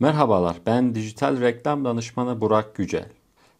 Merhabalar, ben dijital reklam danışmanı Burak Gücel.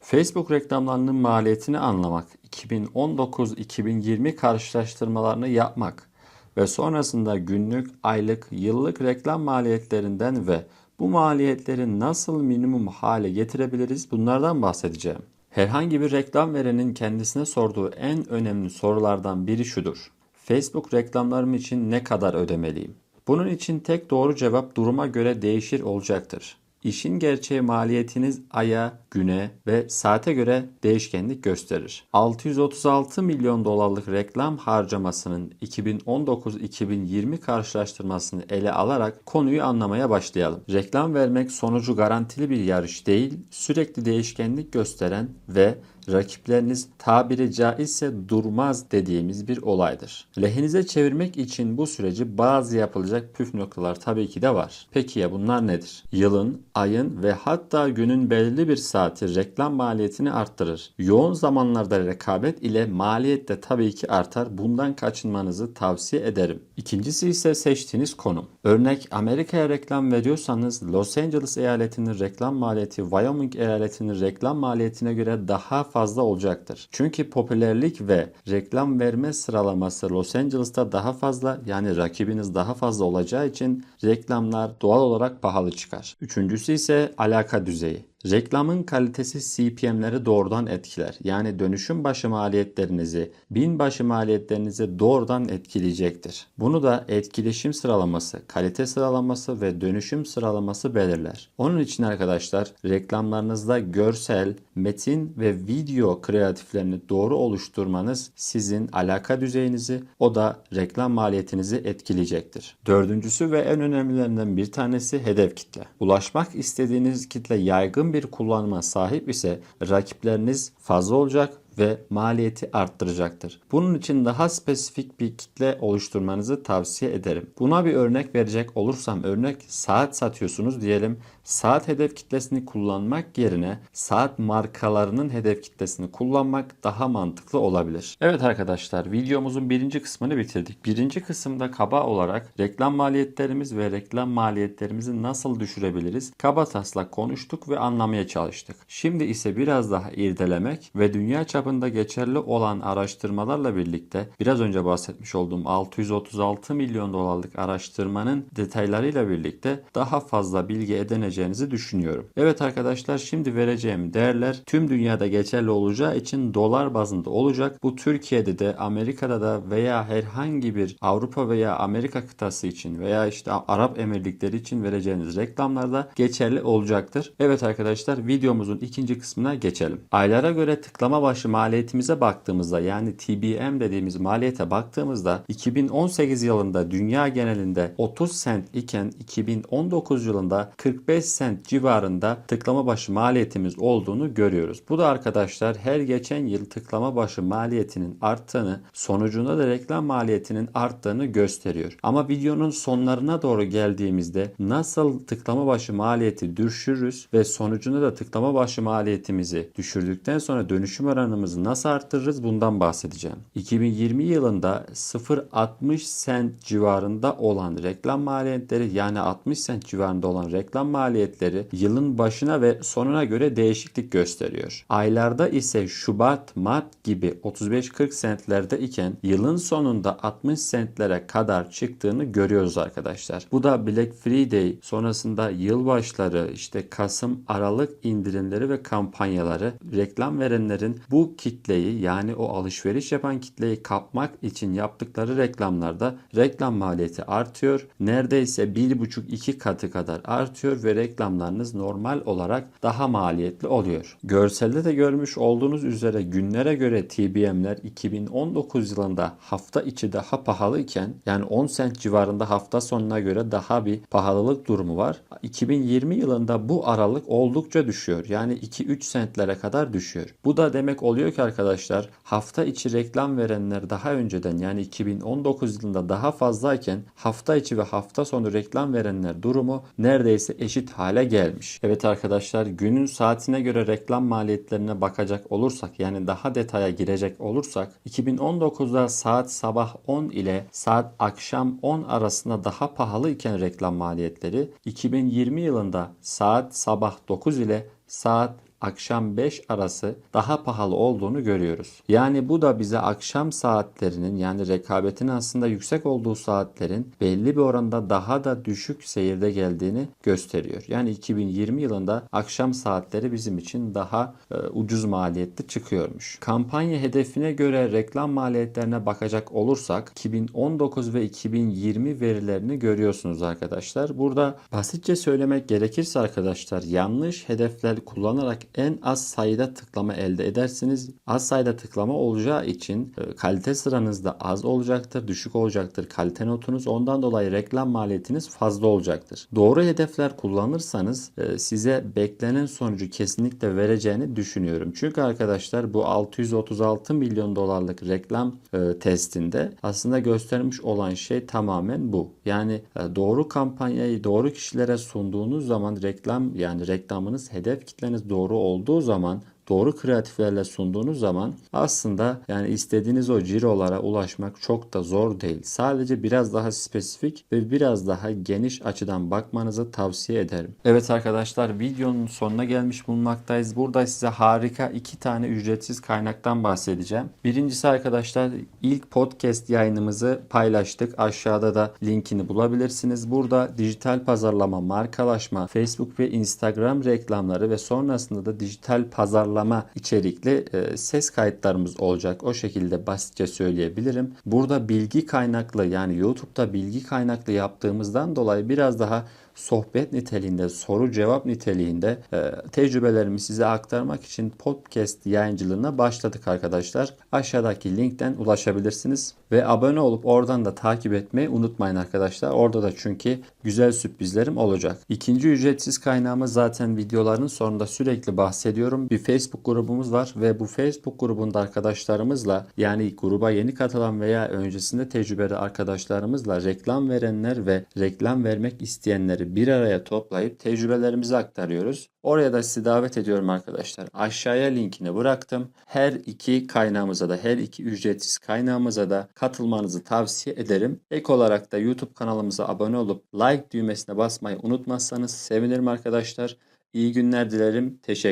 Facebook reklamlarının maliyetini anlamak, 2019-2020 karşılaştırmalarını yapmak ve sonrasında günlük, aylık, yıllık reklam maliyetlerinden ve bu maliyetleri nasıl minimum hale getirebiliriz bunlardan bahsedeceğim. Herhangi bir reklam verenin kendisine sorduğu en önemli sorulardan biri şudur. Facebook reklamlarım için ne kadar ödemeliyim? Bunun için tek doğru cevap duruma göre değişir olacaktır. İşin gerçeği maliyetiniz aya, güne ve saate göre değişkenlik gösterir. 636 milyon dolarlık reklam harcamasının 2019-2020 karşılaştırmasını ele alarak konuyu anlamaya başlayalım. Reklam vermek sonucu garantili bir yarış değil, sürekli değişkenlik gösteren ve rakipleriniz tabiri caizse durmaz dediğimiz bir olaydır. Lehinize çevirmek için bu süreci bazı yapılacak püf noktalar tabii ki de var. Peki ya bunlar nedir? Yılın, ayın ve hatta günün belirli bir saati reklam maliyetini arttırır. Yoğun zamanlarda rekabet ile maliyet de tabii ki artar. Bundan kaçınmanızı tavsiye ederim. İkincisi ise seçtiğiniz konum. Örnek Amerika'ya reklam veriyorsanız Los Angeles eyaletinin reklam maliyeti Wyoming eyaletinin reklam maliyetine göre daha fazla olacaktır. Çünkü popülerlik ve reklam verme sıralaması Los Angeles'ta daha fazla yani rakibiniz daha fazla olacağı için reklamlar doğal olarak pahalı çıkar. Üçüncüsü ise alaka düzeyi. Reklamın kalitesi CPM'leri doğrudan etkiler. Yani dönüşüm başı maliyetlerinizi, bin başı maliyetlerinizi doğrudan etkileyecektir. Bunu da etkileşim sıralaması, kalite sıralaması ve dönüşüm sıralaması belirler. Onun için arkadaşlar reklamlarınızda görsel, metin ve video kreatiflerini doğru oluşturmanız sizin alaka düzeyinizi, o da reklam maliyetinizi etkileyecektir. Dördüncüsü ve en önemlilerinden bir tanesi hedef kitle. Ulaşmak istediğiniz kitle yaygın bir kullanıma sahip ise rakipleriniz fazla olacak ve maliyeti arttıracaktır. Bunun için daha spesifik bir kitle oluşturmanızı tavsiye ederim. Buna bir örnek verecek olursam örnek saat satıyorsunuz diyelim. Saat hedef kitlesini kullanmak yerine saat markalarının hedef kitlesini kullanmak daha mantıklı olabilir. Evet arkadaşlar videomuzun birinci kısmını bitirdik. Birinci kısımda kaba olarak reklam maliyetlerimiz ve reklam maliyetlerimizi nasıl düşürebiliriz? Kaba taslak konuştuk ve anlamaya çalıştık. Şimdi ise biraz daha irdelemek ve dünya çapında geçerli olan araştırmalarla birlikte biraz önce bahsetmiş olduğum 636 milyon dolarlık araştırmanın detaylarıyla birlikte daha fazla bilgi edineceğinizi düşünüyorum. Evet arkadaşlar şimdi vereceğim değerler tüm dünyada geçerli olacağı için dolar bazında olacak. Bu Türkiye'de de Amerika'da da veya herhangi bir Avrupa veya Amerika kıtası için veya işte Arap Emirlikleri için vereceğiniz reklamlarda geçerli olacaktır. Evet arkadaşlar videomuzun ikinci kısmına geçelim. Aylara göre tıklama başı maliyetimize baktığımızda yani TBM dediğimiz maliyete baktığımızda 2018 yılında dünya genelinde 30 sent iken 2019 yılında 45 sent civarında tıklama başı maliyetimiz olduğunu görüyoruz. Bu da arkadaşlar her geçen yıl tıklama başı maliyetinin arttığını sonucunda da reklam maliyetinin arttığını gösteriyor. Ama videonun sonlarına doğru geldiğimizde nasıl tıklama başı maliyeti düşürürüz ve sonucunda da tıklama başı maliyetimizi düşürdükten sonra dönüşüm oranımızı nasıl arttırırız bundan bahsedeceğim. 2020 yılında 0.60 sent civarında olan reklam maliyetleri yani 60 sent civarında olan reklam maliyetleri yılın başına ve sonuna göre değişiklik gösteriyor. Aylarda ise Şubat, Mart gibi 35-40 sentlerde iken yılın sonunda 60 sentlere kadar çıktığını görüyoruz arkadaşlar. Bu da Black Friday sonrasında yılbaşları işte Kasım, Aralık indirimleri ve kampanyaları reklam verenlerin bu kitleyi yani o alışveriş yapan kitleyi kapmak için yaptıkları reklamlarda reklam maliyeti artıyor. Neredeyse 1,5-2 katı kadar artıyor ve reklamlarınız normal olarak daha maliyetli oluyor. Görselde de görmüş olduğunuz üzere günlere göre TBM'ler 2019 yılında hafta içi daha pahalı iken yani 10 sent civarında hafta sonuna göre daha bir pahalılık durumu var. 2020 yılında bu aralık oldukça düşüyor. Yani 2-3 sentlere kadar düşüyor. Bu da demek oluyor oluyor ki arkadaşlar hafta içi reklam verenler daha önceden yani 2019 yılında daha fazlayken hafta içi ve hafta sonu reklam verenler durumu neredeyse eşit hale gelmiş. Evet arkadaşlar günün saatine göre reklam maliyetlerine bakacak olursak yani daha detaya girecek olursak 2019'da saat sabah 10 ile saat akşam 10 arasında daha pahalı iken reklam maliyetleri 2020 yılında saat sabah 9 ile saat akşam 5 arası daha pahalı olduğunu görüyoruz. Yani bu da bize akşam saatlerinin yani rekabetin aslında yüksek olduğu saatlerin belli bir oranda daha da düşük seyirde geldiğini gösteriyor. Yani 2020 yılında akşam saatleri bizim için daha e, ucuz maliyetli çıkıyormuş. Kampanya hedefine göre reklam maliyetlerine bakacak olursak 2019 ve 2020 verilerini görüyorsunuz arkadaşlar. Burada basitçe söylemek gerekirse arkadaşlar yanlış hedefler kullanarak en az sayıda tıklama elde edersiniz. Az sayıda tıklama olacağı için e, kalite sıranız da az olacaktır, düşük olacaktır kalite notunuz. Ondan dolayı reklam maliyetiniz fazla olacaktır. Doğru hedefler kullanırsanız e, size beklenen sonucu kesinlikle vereceğini düşünüyorum. Çünkü arkadaşlar bu 636 milyon dolarlık reklam e, testinde aslında göstermiş olan şey tamamen bu. Yani doğru kampanyayı doğru kişilere sunduğunuz zaman reklam yani reklamınız hedef kitleniz doğru olduğu zaman doğru kreatiflerle sunduğunuz zaman aslında yani istediğiniz o cirolara ulaşmak çok da zor değil. Sadece biraz daha spesifik ve biraz daha geniş açıdan bakmanızı tavsiye ederim. Evet arkadaşlar videonun sonuna gelmiş bulunmaktayız. Burada size harika iki tane ücretsiz kaynaktan bahsedeceğim. Birincisi arkadaşlar ilk podcast yayınımızı paylaştık. Aşağıda da linkini bulabilirsiniz. Burada dijital pazarlama, markalaşma, Facebook ve Instagram reklamları ve sonrasında da dijital pazarlama içerikli e, ses kayıtlarımız olacak. O şekilde basitçe söyleyebilirim. Burada bilgi kaynaklı yani YouTube'da bilgi kaynaklı yaptığımızdan dolayı biraz daha sohbet niteliğinde, soru cevap niteliğinde e, tecrübelerimi size aktarmak için podcast yayıncılığına başladık arkadaşlar. Aşağıdaki linkten ulaşabilirsiniz ve abone olup oradan da takip etmeyi unutmayın arkadaşlar. Orada da çünkü güzel sürprizlerim olacak. İkinci ücretsiz kaynağımız zaten videoların sonunda sürekli bahsediyorum. Bir Facebook grubumuz var ve bu Facebook grubunda arkadaşlarımızla yani gruba yeni katılan veya öncesinde tecrübeli arkadaşlarımızla reklam verenler ve reklam vermek isteyenleri bir araya toplayıp tecrübelerimizi aktarıyoruz. Oraya da sizi davet ediyorum arkadaşlar. Aşağıya linkini bıraktım. Her iki kaynağımıza da her iki ücretsiz kaynağımıza da katılmanızı tavsiye ederim. Ek olarak da YouTube kanalımıza abone olup like düğmesine basmayı unutmazsanız sevinirim arkadaşlar. İyi günler dilerim. Teşekkür